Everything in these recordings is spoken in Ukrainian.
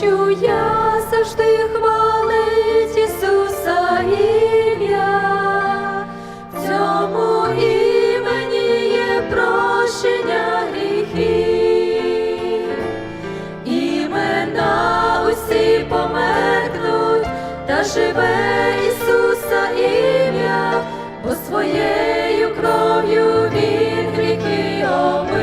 Чу я завжди хвала. живе Ісуса ім'я, бо своєю кров'ю він ріки омив,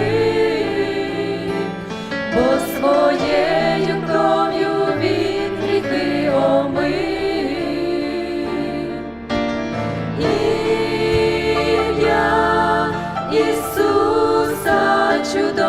бо своєю кров'ю він ріки омив. Ім'я Ісуса чудо.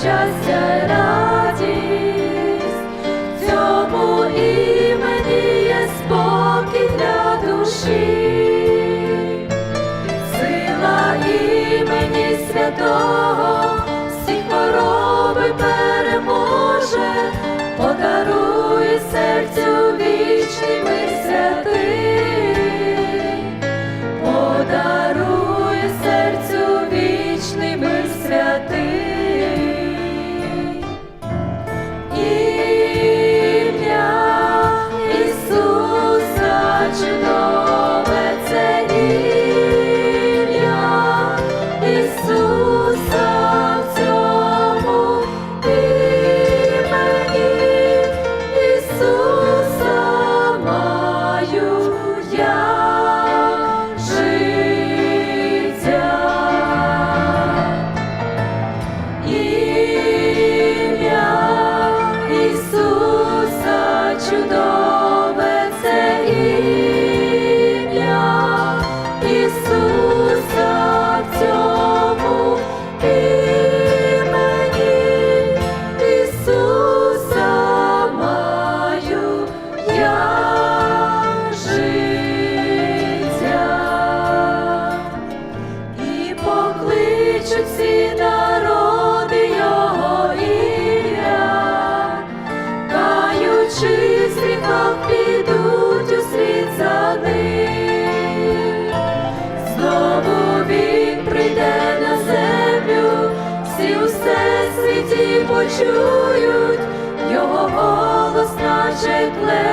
щастя, радість, в цьому імені є спокій для душі, сила імені святого. люди почують його голос наче кле.